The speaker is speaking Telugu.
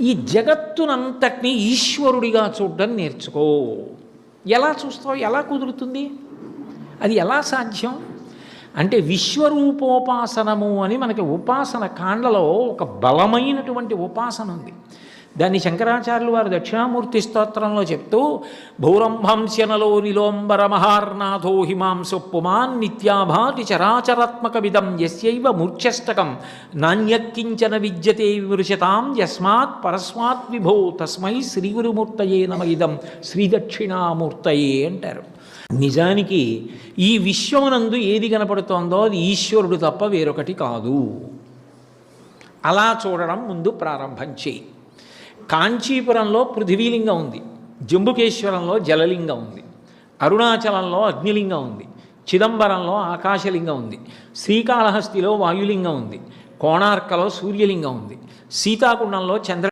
ఈ జగత్తునంతటినీ ఈశ్వరుడిగా చూడడం నేర్చుకో. ఎలా చూస్తావు? ఎలా కుదురుతుంది? అది ఎలా సాధ్యం? అంటే విశ్వరూపోపాసనము అని మనకి ఉపాసన కాండలో ఒక బలమైనటువంటి ఉపాసన ఉంది. దాన్ని శంకరాచార్యులు వారు దక్షిణామూర్తి స్తోత్రంలో చెప్తూ భౌరంభంశనలో నిలోంబర మహార్నాథో హిమాంసు పుమాన్ నిత్యాభాతి చరాచరాత్మక విధం యస్యైవ మూర్ఛష్టకం. నాణ్యక్కించన విద్యతే విమృశతాం యస్మాత్ పరస్మాత్ విభో తస్మై శ్రీగురుమూర్తయే నమ ఇదం శ్రీదక్షిణామూర్తయే అంటారు. నిజానికి ఈ విశ్వమునందు ఏది కనపడుతోందో అది ఈశ్వరుడు తప్ప వేరొకటి కాదు. అలా చూడడం ముందు ప్రారంభం చేయి. కాంచీపురంలో పృథివీలింగం ఉంది జంబుకేశ్వరంలో జలలింగం ఉంది అరుణాచలంలో అగ్నిలింగం ఉంది చిదంబరంలో ఆకాశలింగం ఉంది శ్రీకాళహస్తిలో వాయులింగం ఉంది కోణార్కలో సూర్యలింగం ఉంది సీతాకుండంలో చంద్ర